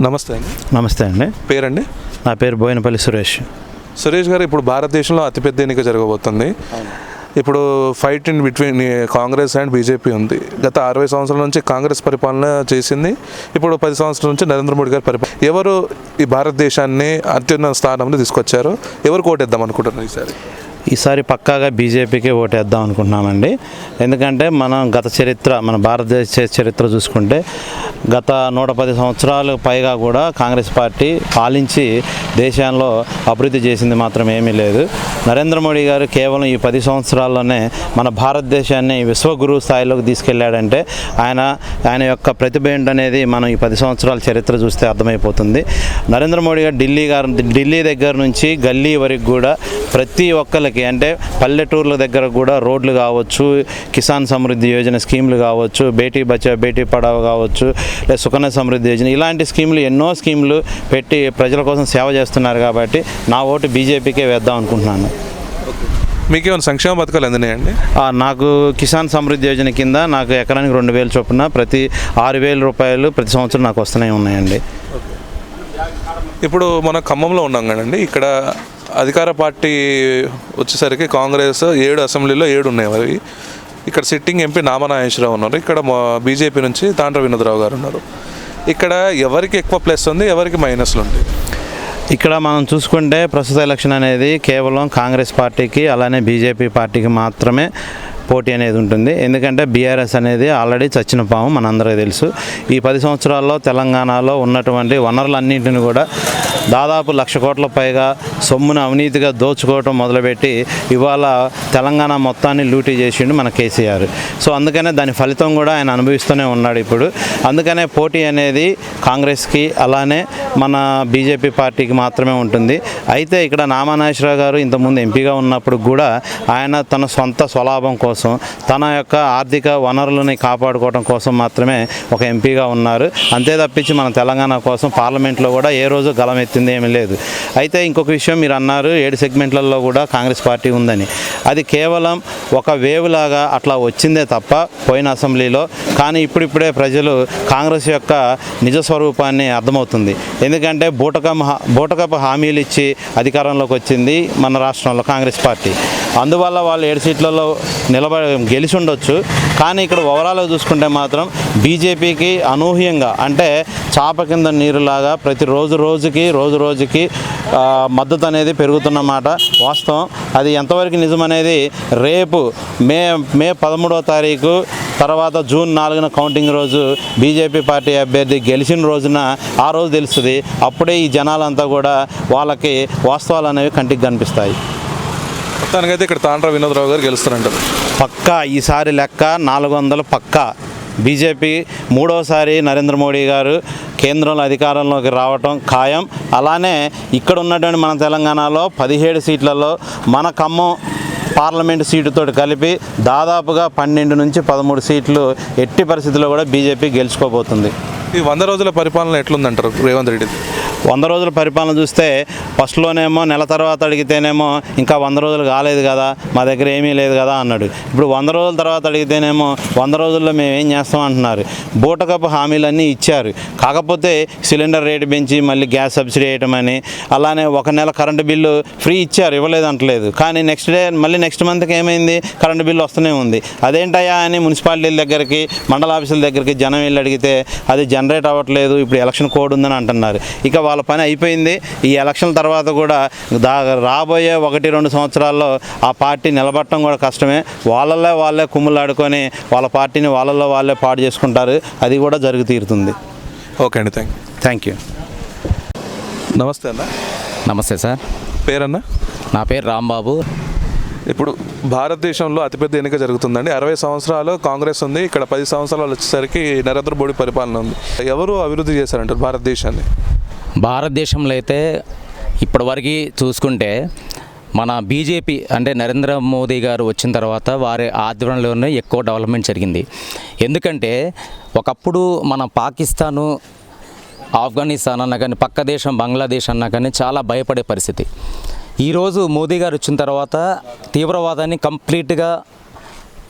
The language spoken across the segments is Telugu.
నమస్తే అండి. నమస్తే అండి. పేరండి? నా పేరు బోయినపల్లి సురేష్. సురేష్ గారు ఇప్పుడు భారతదేశంలో అతిపెద్ద ఎన్నిక జరగబోతుంది. ఇప్పుడు fight in between Congress and BJP ఉంది. గత అరవై సంవత్సరాల నుంచి కాంగ్రెస్ పరిపాలన చేసింది. ఇప్పుడు పది సంవత్సరాల నుంచి నరేంద్ర మోడీ గారి పరిపాలన. ఎవరు ఈ భారతదేశాన్ని అత్యున్నత స్థానంలో తీసుకొచ్చారు? ఎవరు కోటేద్దాం అనుకుంటున్నారు ఈసారి? ఈసారి పక్కాగా బీజేపీకి ఓటేద్దాం అనుకుంటున్నామండి. ఎందుకంటే మనం గత చరిత్ర మన భారతదేశ చరిత్ర చూసుకుంటే గత నూట పది సంవత్సరాలు పైగా కూడా కాంగ్రెస్ పార్టీ పాలించి దేశంలో అభివృద్ధి చేసింది మాత్రం ఏమీ లేదు. నరేంద్ర మోడీ గారు కేవలం ఈ పది సంవత్సరాల్లోనే మన భారతదేశాన్ని విశ్వగురు స్థాయిలోకి తీసుకెళ్ళాడంటే ఆయన ఆయన యొక్క ప్రతిభ ఏంటనేది మనం ఈ పది సంవత్సరాల చరిత్ర చూస్తే అర్థమైపోతుంది. నరేంద్ర మోడీ గారు ఢిల్లీ గారు ఢిల్లీ దగ్గర నుంచి గల్లీ వరకు కూడా ప్రతి ఒక్కరికి అంటే పల్లెటూర్ల దగ్గర కూడా రోడ్లు కావచ్చు కిసాన్ సమృద్ధి యోజన స్కీములు కావచ్చు బేటీ బచావ్ బేటీ పడావ్ కావచ్చు లేదా సుకన్య సమృద్ధి యోజన ఇలాంటి స్కీములు ఎన్నో స్కీములు పెట్టి ప్రజల కోసం సేవ చేస్తున్నారు కాబట్టి నా ఓటు బీజేపీకే వేద్దాం అనుకుంటున్నాను. మీకు ఏమైనా సంక్షేమ పథకాలు అందినాయండి? ఆ, నాకు కిసాన్ సమృద్ధి యోజన కింద నాకు ఎకరానికి రెండు వేలు చొప్పున ప్రతి ఆరు వేల రూపాయలు ప్రతి సంవత్సరం నాకు వస్తూనే ఉన్నాయండి. ఇప్పుడు మనం ఖమ్మంలో ఉన్నాం కదండి ఇక్కడ అధికార పార్టీ వచ్చేసరికి కాంగ్రెస్ ఏడు అసెంబ్లీలో ఏడు ఉన్నాయి అవి ఇక్కడ సిట్టింగ్ ఎంపీ నామనాగేశ్వరరావు ఉన్నారు. ఇక్కడ బీజేపీ నుంచి తాండ్ర వినోదరావు గారు ఉన్నారు. ఇక్కడ ఎవరికి ఎక్కువ ప్లస్ ఉంది ఎవరికి మైనస్లు ఉంది ఇక్కడ మనం చూసుకుంటే ప్రస్తుత ఎలక్షన్ అనేది కేవలం కాంగ్రెస్ పార్టీకి అలానే బీజేపీ పార్టీకి మాత్రమే పోటీ అనేది ఉంటుంది. ఎందుకంటే బీఆర్ఎస్ అనేది ఆల్రెడీ చచ్చిన పాము మనందరికీ తెలుసు. ఈ పది సంవత్సరాల్లో తెలంగాణలో ఉన్నటువంటి వనరులన్నింటిని కూడా దాదాపు లక్ష కోట్ల పైగా సొమ్మును అవినీతిగా దోచుకోవటం మొదలుపెట్టి ఇవాళ తెలంగాణ మొత్తాన్ని లూటీ చేసిండు మన కేసీఆర్. సో అందుకనే దాని ఫలితం కూడా ఆయన అనుభవిస్తూనే ఉన్నాడు ఇప్పుడు. అందుకనే పోటీ అనేది కాంగ్రెస్కి అలానే మన బీజేపీ పార్టీకి మాత్రమే ఉంటుంది. అయితే ఇక్కడ నామానాగేశ్వరరావు గారు ఇంతకుముందు ఎంపీగా ఉన్నప్పుడు కూడా ఆయన తన సొంత స్వలాభం కోసం తన యొక్క ఆర్థిక వనరులని కాపాడుకోవడం కోసం మాత్రమే ఒక ఎంపీగా ఉన్నారు. అంతే తప్పించి మన తెలంగాణ కోసం పార్లమెంట్లో కూడా ఏ రోజు గలమెత్తి వచ్చింది ఏమీ లేదు. అయితే ఇంకొక విషయం మీరు అన్నారు ఏడు సెగ్మెంట్లలో కూడా కాంగ్రెస్ పార్టీ ఉందని. అది కేవలం ఒక వేవ్ లాగా అట్లా వచ్చిందే తప్ప పోయిన అసెంబ్లీలో కానీ ఇప్పుడిప్పుడే ప్రజలు కాంగ్రెస్ యొక్క నిజ స్వరూపాన్ని అర్థమవుతుంది. ఎందుకంటే బూటకం హా- బూటకపు హామీలు ఇచ్చి అధికారంలోకి వచ్చింది మన రాష్ట్రంలో కాంగ్రెస్ పార్టీ. అందువల్ల వాళ్ళు ఏడు సీట్లలో నిలబడి గెలిచి ఉండొచ్చు కానీ ఇక్కడ ఓవరాల్గా చూసుకుంటే మాత్రం బీజేపీకి అనూహ్యంగా అంటే చాప కింద నీరులాగా ప్రతి రోజు రోజుకి రోజు రోజుకి మద్దతు అనేది పెరుగుతున్నమాట వాస్తవం. అది ఎంతవరకు నిజమనేది రేపు మే మే పదమూడవ తారీఖు తర్వాత జూన్ నాలుగున కౌంటింగ్ రోజు బీజేపీ పార్టీ అభ్యర్థి గెలిచిన రోజున ఆ రోజు తెలుస్తుంది. అప్పుడే ఈ జనాలంతా కూడా వాళ్ళకి వాస్తవాలు అనేవి కంటికి కనిపిస్తాయి. మొత్తానికైతే ఇక్కడ తాండ్ర వినోదరావు గారు గెలుస్తారంటారు. పక్కా ఈసారి లెక్క నాలుగు వందలు పక్కా. బీజేపీ మూడోసారి నరేంద్ర మోడీ గారు కేంద్రంలో అధికారంలోకి రావటం ఖాయం. అలానే ఇక్కడ ఉన్నటువంటి మన తెలంగాణలో పదిహేడు సీట్లలో మన ఖమ్మం పార్లమెంటు సీటుతో కలిపి దాదాపుగా పన్నెండు నుంచి పదమూడు సీట్లు ఎట్టి పరిస్థితుల్లో కూడా బీజేపీ గెలుచుకోబోతుంది. ఈ వంద రోజుల పరిపాలన ఎట్లుందంటారు రేవంత్ రెడ్డి? వంద రోజుల పరిపాలన చూస్తే ఫస్ట్లోనేమో నెల తర్వాత అడిగితేనేమో ఇంకా వంద రోజులు కాలేదు కదా మా దగ్గర ఏమీ లేదు కదా అన్నాడు. ఇప్పుడు వంద రోజుల తర్వాత అడిగితేనేమో వంద రోజుల్లో మేము ఏం చేస్తాం అంటున్నారు. బూటకపు హామీలన్నీ ఇచ్చారు. కాకపోతే సిలిండర్ రేటు పెంచి మళ్ళీ గ్యాస్ సబ్సిడీ వేయటమని అలానే ఒక నెల కరెంటు బిల్లు ఫ్రీ ఇచ్చారు ఇవ్వలేదు అంటలేదు కానీ నెక్స్ట్ డే మళ్ళీ నెక్స్ట్ మంత్కి ఏమైంది? కరెంటు బిల్లు వస్తూనే ఉంది. అదేంటయ్యా అని మున్సిపాలిటీల దగ్గరికి మండల ఆఫీసుల దగ్గరికి జనం వెళ్ళి అడిగితే అది జనరేట్ అవ్వట్లేదు ఇప్పుడు ఎలక్షన్ కోడ్ ఉందని అంటున్నారు. ఇక వాళ్ళ పని అయిపోయింది. ఈ ఎలక్షన్ తర్వాత కూడా దా రాబోయే ఒకటి రెండు సంవత్సరాల్లో ఆ పార్టీ నిలబడటం కూడా కష్టమే. వాళ్ళల్లో వాళ్ళే కుమ్ములాడుకొని వాళ్ళ పార్టీని వాళ్ళల్లో వాళ్ళే పాడు చేసుకుంటారు. అది కూడా జరుగు తీరుతుంది. ఓకే అండి థ్యాంక్ థ్యాంక్ యూ. నమస్తే అన్న. నమస్తే సార్. పేరన్న? నా పేరు రాంబాబు. ఇప్పుడు భారతదేశంలో అతిపెద్ద ఎన్నిక జరుగుతుందండి. అరవై సంవత్సరాలు కాంగ్రెస్ ఉంది. ఇక్కడ పది సంవత్సరాలు వచ్చేసరికి నరేంద్ర మోడీ పరిపాలన ఉంది. ఎవరు అభివృద్ధి చేశారంటారు భారతదేశాన్ని? భారతదేశంలో అయితే ఇప్పటివరకు చూసుకుంటే మన బీజేపీ అంటే నరేంద్ర మోదీ గారు వచ్చిన తర్వాత వారి ఆధ్వర్యంలోనే ఎక్కువ డెవలప్మెంట్ జరిగింది. ఎందుకంటే ఒకప్పుడు మన పాకిస్తాను ఆఫ్ఘనిస్తాన్ అన్నా కానీ పక్క దేశం బంగ్లాదేశ్ అన్నా కానీ చాలా భయపడే పరిస్థితి. ఈరోజు మోదీ గారు వచ్చిన తర్వాత తీవ్రవాదాన్ని కంప్లీట్గా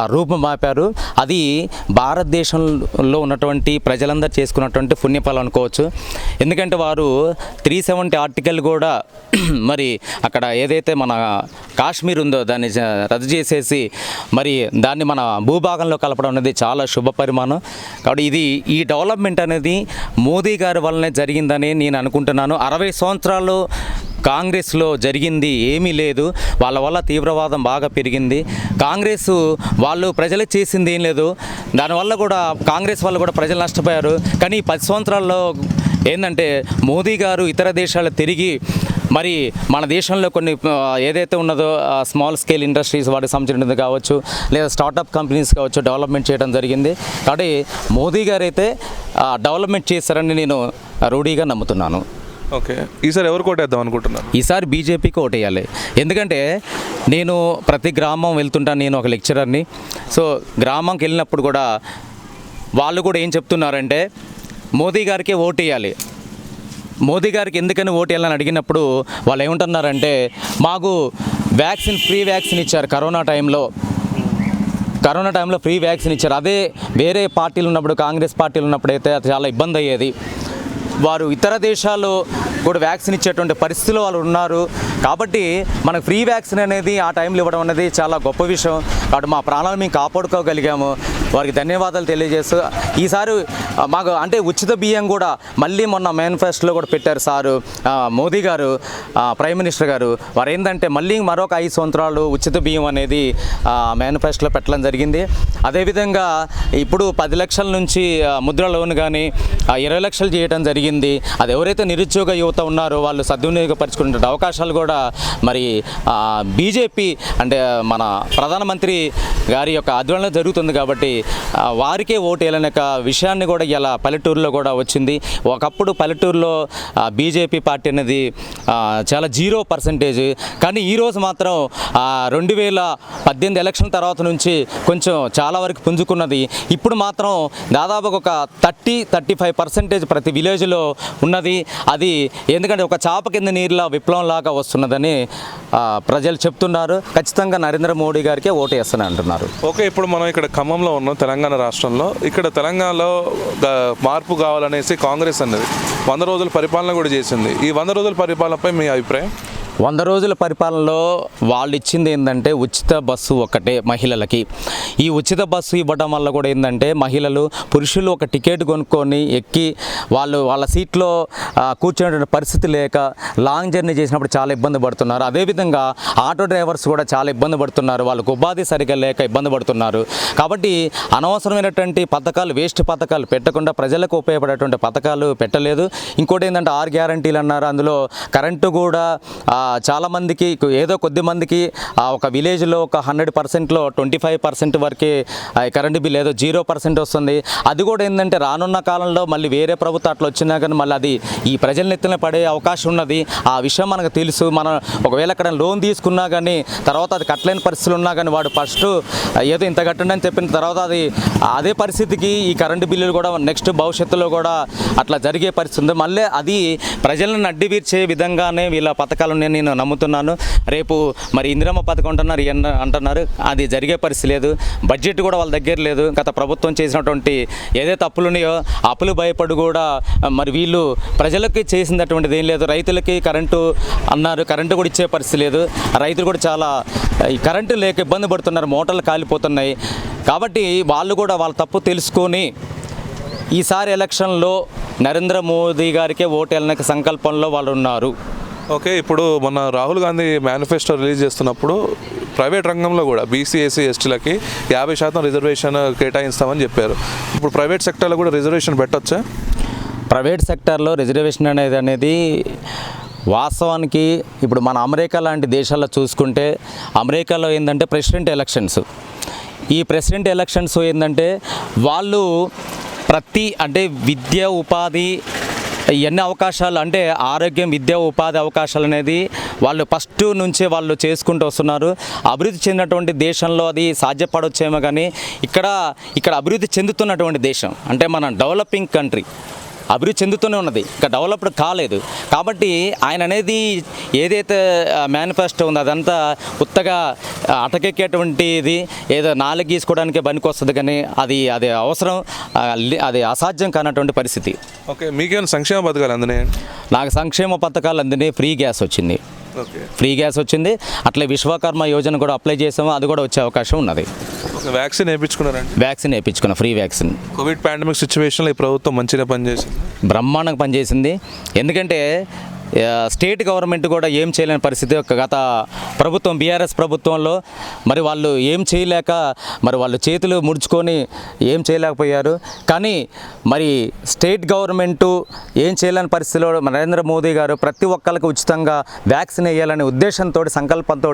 ఆ రూపం మాపారు. అది భారతదేశంలో ఉన్నటువంటి ప్రజలందరూ చేసుకున్నటువంటి పుణ్యఫలం అనుకోవచ్చు. ఎందుకంటే వారు త్రీ సెవెంటీ ఆర్టికల్ కూడా మరి అక్కడ ఏదైతే మన కాశ్మీర్ ఉందో దాన్ని రద్దు చేసేసి మరి దాన్ని మన భూభాగంలో కలపడం అనేది చాలా శుభ పరిమాణం. కాబట్టి ఇది ఈ డెవలప్మెంట్ అనేది మోదీ గారి వల్లనే జరిగిందని నేను అనుకుంటున్నాను. అరవై సంవత్సరాలు కాంగ్రెస్లో జరిగింది ఏమీ లేదు. వాళ్ళ వల్ల తీవ్రవాదం బాగా పెరిగింది. కాంగ్రెస్ వాళ్ళు ప్రజలకు చేసింది ఏం లేదు. దానివల్ల కూడా కాంగ్రెస్ వల్ల కూడా ప్రజలు నష్టపోయారు. కానీ పది సంవత్సరాల్లో ఏంటంటే మోదీ గారు ఇతర దేశాలు తిరిగి మరి మన దేశంలో కొన్ని ఏదైతే ఉన్నదో స్మాల్ స్కేల్ ఇండస్ట్రీస్ వాటికి సంబంధించినది కావచ్చు లేదా స్టార్టప్ కంపెనీస్ కావచ్చు డెవలప్మెంట్ చేయడం జరిగింది. కాబట్టి మోదీ గారు అయితే డెవలప్మెంట్ చేస్తారని నేను రూఢీగా నమ్ముతున్నాను. ఓకే. ఈసారి ఎవరు కోటేద్దాం అనుకుంటున్నారు? ఈసారి బీజేపీకి ఓటేయాలి ఎందుకంటే నేను ప్రతి గ్రామం వెళ్తుంటాను నేను ఒక లెక్చరర్ని. సో గ్రామంకి వెళ్ళినప్పుడు కూడా వాళ్ళు కూడా ఏం చెప్తున్నారంటే మోదీ గారికే ఓటేయాలి. మోదీ గారికి ఎందుకని ఓటు వేయాలని అడిగినప్పుడు వాళ్ళు ఏమంటున్నారంటే మాకు వ్యాక్సిన్ ఫ్రీ వ్యాక్సిన్ ఇచ్చారు కరోనా టైంలో. కరోనా టైంలో ఫ్రీ వ్యాక్సిన్ ఇచ్చారు. అదే వేరే పార్టీలు ఉన్నప్పుడు కాంగ్రెస్ పార్టీలు ఉన్నప్పుడు అయితే అది చాలా ఇబ్బంది అయ్యేది. వారు ఇతర దేశాల్లో కూడా వ్యాక్సిన్ ఇచ్చేటువంటి పరిస్థితిలో వాళ్ళు ఉన్నారు. కాబట్టి మనకు ఫ్రీ వ్యాక్సిన్ అనేది ఆ టైంలో ఇవ్వడం అనేది చాలా గొప్ప విషయం. కాబట్టి మా ప్రాణాలు మేము కాపాడుకోగలిగాము. వారికి ధన్యవాదాలు తెలియజేస్తూ ఈసారి మాకు అంటే ఉచిత బియ్యం కూడా మళ్ళీ మొన్న మేనిఫెస్టోలో కూడా పెట్టారు సారు. మోదీ గారు ప్రైమ్ మినిస్టర్ గారు. వారు ఏంటంటే మళ్ళీ మరొక ఐదు సంవత్సరాలు ఉచిత బియ్యం అనేది మేనిఫెస్టోలో పెట్టడం జరిగింది. అదేవిధంగా ఇప్పుడు పది లక్షల నుంచి ముద్ర లోన్ కానీ ఇరవై లక్షలు చేయడం జరిగింది. అది ఎవరైతే నిరుద్యోగ యువత ఉన్నారో వాళ్ళు సద్వినియోగపరచుకునే అవకాశాలు కూడా మరి బీజేపీ అంటే మన ప్రధానమంత్రి గారి యొక్క ఆధ్వర్యంలో జరుగుతుంది కాబట్టి వారికే ఓటు వేయాలనే ఒక విషయాన్ని కూడా ఇలా పల్లెటూరులో కూడా వచ్చింది. ఒకప్పుడు పల్లెటూరులో బీజేపీ పార్టీ అనేది చాలా జీరో పర్సెంటేజ్. కానీ ఈరోజు మాత్రం రెండు వేల పద్దెనిమిది ఎలక్షన్ తర్వాత నుంచి కొంచెం చాలా వరకు పుంజుకున్నది. ఇప్పుడు మాత్రం దాదాపు ఒక థర్టీ థర్టీ ఫైవ్ పర్సెంటేజ్ ప్రతి విలేజ్లో ఉన్నది. అది ఎందుకంటే ఒక చాప కింద నీరులా విప్లవం లాగా వస్తున్నదని ప్రజలు చెప్తున్నారు. ఖచ్చితంగా నరేంద్ర మోడీ గారికే ఓటు వేస్తానని అంటున్నారు ఓకే ఇప్పుడు మనం ఇక్కడ ఖమ్మంలో ఉన్నాం తెలంగాణ రాష్ట్రంలో. ఇక్కడ తెలంగాణలో మార్పు కావాలనేసి కాంగ్రెస్ అన్నది. వంద రోజుల పరిపాలన కూడా చేసింది. ఈ వంద రోజుల పరిపాలనపై మీ అభిప్రాయం? వంద రోజుల పరిపాలనలో వాళ్ళు ఇచ్చింది ఏంటంటే ఉచిత బస్సు ఒకటే మహిళలకి. ఈ ఉచిత బస్సు ఇవ్వడం వల్ల కూడా ఏంటంటే మహిళలు పురుషులు ఒక టికెట్ కొనుక్కొని ఎక్కి వాళ్ళు వాళ్ళ సీట్లో కూర్చునేటువంటి పరిస్థితి లేక లాంగ్ జర్నీ చేసినప్పుడు చాలా ఇబ్బంది పడుతున్నారు. అదేవిధంగా ఆటో డ్రైవర్స్ కూడా చాలా ఇబ్బంది పడుతున్నారు. వాళ్ళకు ఉపాధి సరిగ్గా లేక ఇబ్బంది పడుతున్నారు. కాబట్టి అనవసరమైనటువంటి పథకాలు వేస్ట్ పథకాలు పెట్టకుండా ప్రజలకు ఉపయోగపడేటువంటి పథకాలు పెట్టలేదు. ఇంకోటి ఏంటంటే ఆరు గ్యారంటీలు అన్నారు. అందులో కరెంటు కూడా చాలామందికి ఏదో కొద్ది మందికి ఆ, ఒక విలేజ్లో ఒక హండ్రెడ్ పర్సెంట్లో ట్వంటీ ఫైవ్ పర్సెంట్ వరకే ఆ, కరెంటు బిల్ ఏదో జీరో పర్సెంట్ వస్తుంది. అది కూడా ఏంటంటే రానున్న కాలంలో మళ్ళీ వేరే ప్రభుత్వం అట్లా వచ్చినా కానీ మళ్ళీ అది ఈ ప్రజల నెత్తిన పడే అవకాశం ఉన్నది. ఆ విషయం మనకు తెలుసు. మనం ఒకవేళ అక్కడ లోన్ తీసుకున్నా కానీ తర్వాత అది కట్టలేని పరిస్థితులు ఉన్నా కానీ వాడు ఫస్ట్ ఏదో ఇంత కట్టండి అని చెప్పిన తర్వాత అది అదే పరిస్థితికి ఈ కరెంటు బిల్లులు కూడా నెక్స్ట్ భవిష్యత్తులో కూడా అట్లా జరిగే పరిస్థితి ఉంది. మళ్ళీ అది ప్రజలను అడ్డివీర్చే విధంగానే వీళ్ళ పథకాలు నేను నేను నమ్ముతున్నాను. రేపు మరి ఇందిరమ్మ పథకం అంటున్నారు అంటున్నారు. అది జరిగే పరిస్థితి లేదు. బడ్జెట్ కూడా వాళ్ళ దగ్గర లేదు. గత ప్రభుత్వం చేసినటువంటి ఏదైతే అప్పులు ఉన్నాయో అప్పులు భయపడి కూడా మరి వీళ్ళు ప్రజలకి చేసినటువంటిది ఏం లేదు. రైతులకి కరెంటు అన్నారు. కరెంటు కూడా ఇచ్చే పరిస్థితి లేదు. రైతులు కూడా చాలా ఈ కరెంటు లేక ఇబ్బంది పడుతున్నారు. మోటార్లు కాలిపోతున్నాయి. కాబట్టి వాళ్ళు కూడా వాళ్ళ తప్పు తెలుసుకొని ఈసారి ఎలక్షన్లో నరేంద్ర మోదీ గారికే ఓటేయాలనే సంకల్పంలో వాళ్ళు ఉన్నారు. ఓకే ఇప్పుడు మన రాహుల్ గాంధీ మేనిఫెస్టో రిలీజ్ చేస్తున్నప్పుడు ప్రైవేట్ రంగంలో కూడా బీసీ ఎస్సీ ఎస్టీలకి యాభై శాతం రిజర్వేషన్ కేటాయిస్తామని చెప్పారు. ఇప్పుడు ప్రైవేట్ సెక్టర్లో కూడా రిజర్వేషన్ పెట్టొచ్చా? ప్రైవేట్ సెక్టార్లో రిజర్వేషన్ అనేది అనేది వాస్తవానికి ఇప్పుడు మన అమెరికా లాంటి దేశాల్లో చూసుకుంటే అమెరికాలో ఏంటంటే ప్రెసిడెంట్ ఎలక్షన్స్ ఈ ప్రెసిడెంట్ ఎలక్షన్స్ ఏంటంటే వాళ్ళు ప్రతి అంటే విద్య ఉపాధి ఎన్ని అవకాశాలు అంటే ఆరోగ్యం విద్య ఉపాధి అవకాశాలు అనేది వాళ్ళు ఫస్ట్ నుంచే వాళ్ళు చేసుకుంటూ వస్తున్నారు. అభివృద్ధి చెందినటువంటి దేశంలో అది సాధ్యపడవచ్చేమో కానీ ఇక్కడ ఇక్కడ అభివృద్ధి చెందుతున్నటువంటి దేశం అంటే మన డెవలపింగ్ కంట్రీ అభివృద్ధి చెందుతూనే ఉన్నది. ఇంకా డెవలప్డ్ కాలేదు. కాబట్టి ఆయన అనేది ఏదైతే మేనిఫెస్టో ఉందో అదంతా ఉత్తగా ఆ, అటకెక్కేటువంటిది ఏదో నాలుగు గీసుకోవడానికి పనికొస్తుంది కానీ అది అది అవసరం అది అసాధ్యం కానటువంటి పరిస్థితి. ఓకే మీకేమైనా సంక్షేమ పథకాలు అందినాయండి నాకు సంక్షేమ పథకాలు అందినాయి ఫ్రీ గ్యాస్ వచ్చింది. ఓకే. ఫ్రీ గ్యాస్ వచ్చింది. అట్లే విశ్వకర్మ యోజన కూడా అప్లై చేసాము. అది కూడా వచ్చే అవకాశం ఉన్నది. వ్యాక్సిన్ వేయించుకున్నారండి? వ్యాక్సిన్ వేయించుకున్న ఫ్రీ వ్యాక్సిన్ కోవిడ్ పాండమిక్ సిచ్యువేషన్లో ఈ ప్రభుత్వం మంచిగా పనిచేసింది? బ్రహ్మాండంగా పనిచేసింది. ఎందుకంటే స్టేట్ గవర్నమెంట్ కూడా ఏం చేయలేని పరిస్థితి. ఒక గత ప్రభుత్వం బీఆర్ఎస్ ప్రభుత్వంలో మరి వాళ్ళు ఏం చేయలేక మరి వాళ్ళు చేతులు ముడుచుకొని ఏం చేయలేకపోయారు. కానీ మరి స్టేట్ గవర్నమెంటు ఏం చేయలేని పరిస్థితిలో నరేంద్ర మోదీ గారు ప్రతి ఒక్కరికి ఉచితంగా వ్యాక్సిన్ వేయాలనే ఉద్దేశంతో సంకల్పంతో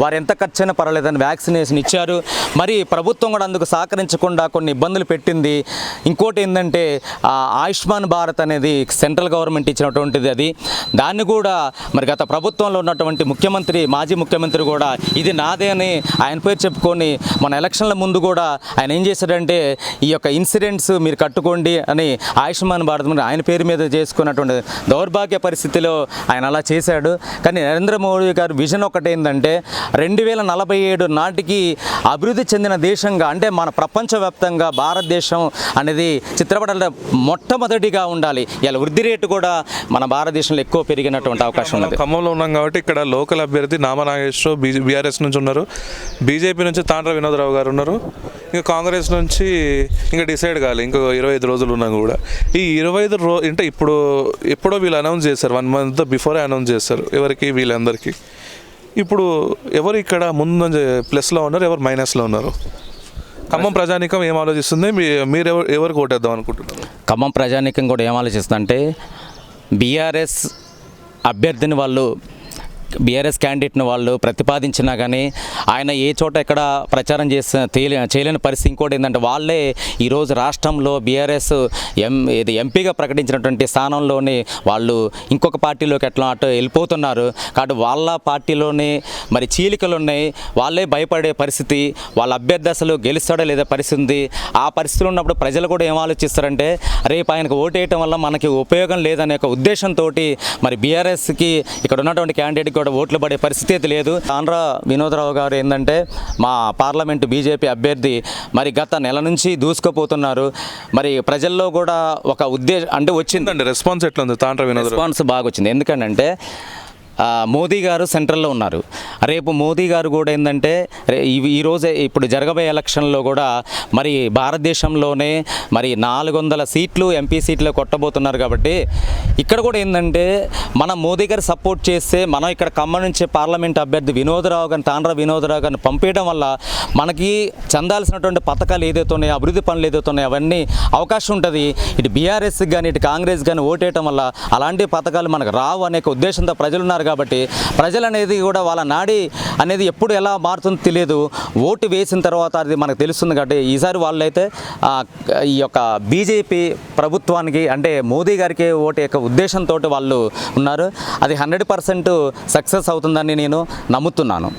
వారు ఎంత ఖర్చైనా పర్వాలేదని వ్యాక్సినేషన్ ఇచ్చారు. మరి ప్రభుత్వం కూడా అందుకు సహకరించకుండా కొన్ని ఇబ్బందులు పెట్టింది. ఇంకోటి ఏంటంటే ఆ, ఆయుష్మాన్ భారత్ అనేది సెంట్రల్ గవర్నమెంట్ ఇచ్చినటువంటిది అది. దాన్ని కూడా మరి గత ప్రభుత్వంలో ఉన్నటువంటి ముఖ్యమంత్రి మాజీ ముఖ్యమంత్రి కూడా ఇది నాదే అని ఆయన పేరు చెప్పుకొని మన ఎలక్షన్ల ముందు కూడా ఆయన ఏం చేశాడంటే ఈ యొక్క ఇన్సిడెంట్స్ మీరు కట్టుకోండి అని ఆయుష్మాన్ భారత్ ఆయన పేరు మీద చేసుకున్నటువంటి దౌర్భాగ్య పరిస్థితిలో ఆయన అలా చేశాడు. కానీ నరేంద్ర మోడీ గారి విజన్ ఒకటి ఏంటంటే రెండు వేల నలభై ఏడు నాటికి అభివృద్ధి చెందిన దేశంగా అంటే మన ప్రపంచవ్యాప్తంగా భారతదేశం అనేది చిత్రపటాల మొట్టమొదటిగా ఉండాలి. ఇలా వృద్ధి రేటు కూడా మన భారతదేశంలో ఎక్కువ పెరిగినటువంటి అవకాశం ఉన్నది. ఖమ్మంలో ఉన్నాం కాబట్టి ఇక్కడ లోకల్ అభ్యర్థి నామా నాగేశ్వరరావు బీజే బీఆర్ఎస్ నుంచి ఉన్నారు. బీజేపీ నుంచి తాండ్ర వినోదరావు గారు ఉన్నారు. ఇంకా కాంగ్రెస్ నుంచి ఇంకా డిసైడ్ కావాలి ఇంకో ఇరవై ఐదు రోజులు ఉన్నా కూడా. ఈ ఇరవై ఐదు రో అంటే ఇప్పుడు ఎప్పుడో వీళ్ళు అనౌన్స్ చేశారు వన్ మంత్ బిఫోరే అనౌన్స్ చేస్తారు ఎవరికి వీళ్ళందరికీ. ఇప్పుడు ఎవరు ఇక్కడ ముందు ప్లస్లో ఉన్నారు ఎవరు మైనస్లో ఉన్నారు? ఖమ్మం ప్రజానికం ఏం ఆలోచిస్తుంది? మీ మీరు ఎవరు ఎవరికి ఓటేద్దాం అనుకుంటున్నారు? ఖమ్మం ప్రజానీకం కూడా ఏం ఆలోచిస్తుందంటే బీఆర్ఎస్ అభ్యర్థిని వాళ్ళు బీఆర్ఎస్ క్యాండిడేట్ని వాళ్ళు ప్రతిపాదించినా కానీ ఆయన ఏ చోట ఎక్కడ ప్రచారం చేసిన చేయలేని పరిస్థితి ఇంకోటి ఏంటంటే వాళ్ళే ఈరోజు రాష్ట్రంలో బీఆర్ఎస్ ఎం ఇది ఎంపీగా ప్రకటించినటువంటి స్థానంలోనే వాళ్ళు ఇంకొక పార్టీలోకి ఎట్లా అటు వెళ్ళిపోతున్నారు. కాబట్టి వాళ్ళ పార్టీలోనే మరి చీలికలు ఉన్నాయి. వాళ్ళే భయపడే పరిస్థితి వాళ్ళ అభ్యర్థి అసలు గెలుస్తాడో లేదా పరిస్థితి ఉంది. ఆ పరిస్థితులు ఉన్నప్పుడు ప్రజలు కూడా ఏం ఆలోచిస్తారంటే రేపు ఆయనకు ఓటేయటం వల్ల మనకి ఉపయోగం లేదనే ఒక ఉద్దేశంతో మరి బీఆర్ఎస్కి ఇక్కడ ఉన్నటువంటి క్యాండిడేట్కి కూడా ఓట్లు పడే పరిస్థితి అయితే లేదు. ఆంధ్ర వినోదరావు గారు ఏంటంటే మా పార్లమెంటు బీజేపీ అభ్యర్థి మరి గత నెల నుంచి దూసుకుపోతున్నారు. మరి ప్రజల్లో కూడా ఒక ఉద్దేశం అంటే వచ్చింది. ఏంటండి రెస్పాన్స్ ఎట్లా ఉంది తాండ్ర వినోదరావు. రెస్పాన్స్ బాగా వచ్చింది ఎందుకంటే మోదీ గారు సెంట్రల్లో ఉన్నారు. రేపు మోదీ గారు కూడా ఏంటంటే ఈరోజు ఈ- రోజే ఇప్పుడు జరగబోయే ఎలక్షన్లో కూడా మరి భారతదేశంలోనే మరి నాలుగు వందల సీట్లు ఎంపీ సీట్లు కొట్టబోతున్నారు కాబట్టి ఇక్కడ కూడా ఏంటంటే మనం మోదీ గారు సపోర్ట్ చేస్తే మనం ఇక్కడ ఖమ్మం నుంచి పార్లమెంట్ అభ్యర్థి వినోదరావు గారిని తాండ్ర వినోదరావు గారిని పంపించడం వల్ల మనకి చెందాల్సినటువంటి పథకాలు ఏదైతే ఉన్నాయో అభివృద్ధి పనులు ఏదైతే ఉన్నాయో అవన్నీ అవకాశం ఉంటుంది. ఇటు బీఆర్ఎస్ కానీ ఇటు కాంగ్రెస్ కానీ ఓటేయటం వల్ల అలాంటి పథకాలు మనకు రావు అనే ఒక ఉద్దేశంతో ప్రజలు ఉన్నారు కాబట్టి ప్రజలు అనేది కూడా వాళ్ళ నాడి అనేది ఎప్పుడు ఎలా మారుతుందో తెలియదు. ఓటు వేసిన తర్వాత అది మనకు తెలుస్తుంది కాబట్టి ఈసారి వాళ్ళైతే ఈ యొక్క బీజేపీ ప్రభుత్వానికి అంటే మోదీ గారికి ఓటు యొక్క ఉద్దేశంతో వాళ్ళు ఉన్నారు. అది హండ్రెడ్ పర్సెంట్ సక్సెస్ అవుతుందని నేను నమ్ముతున్నాను.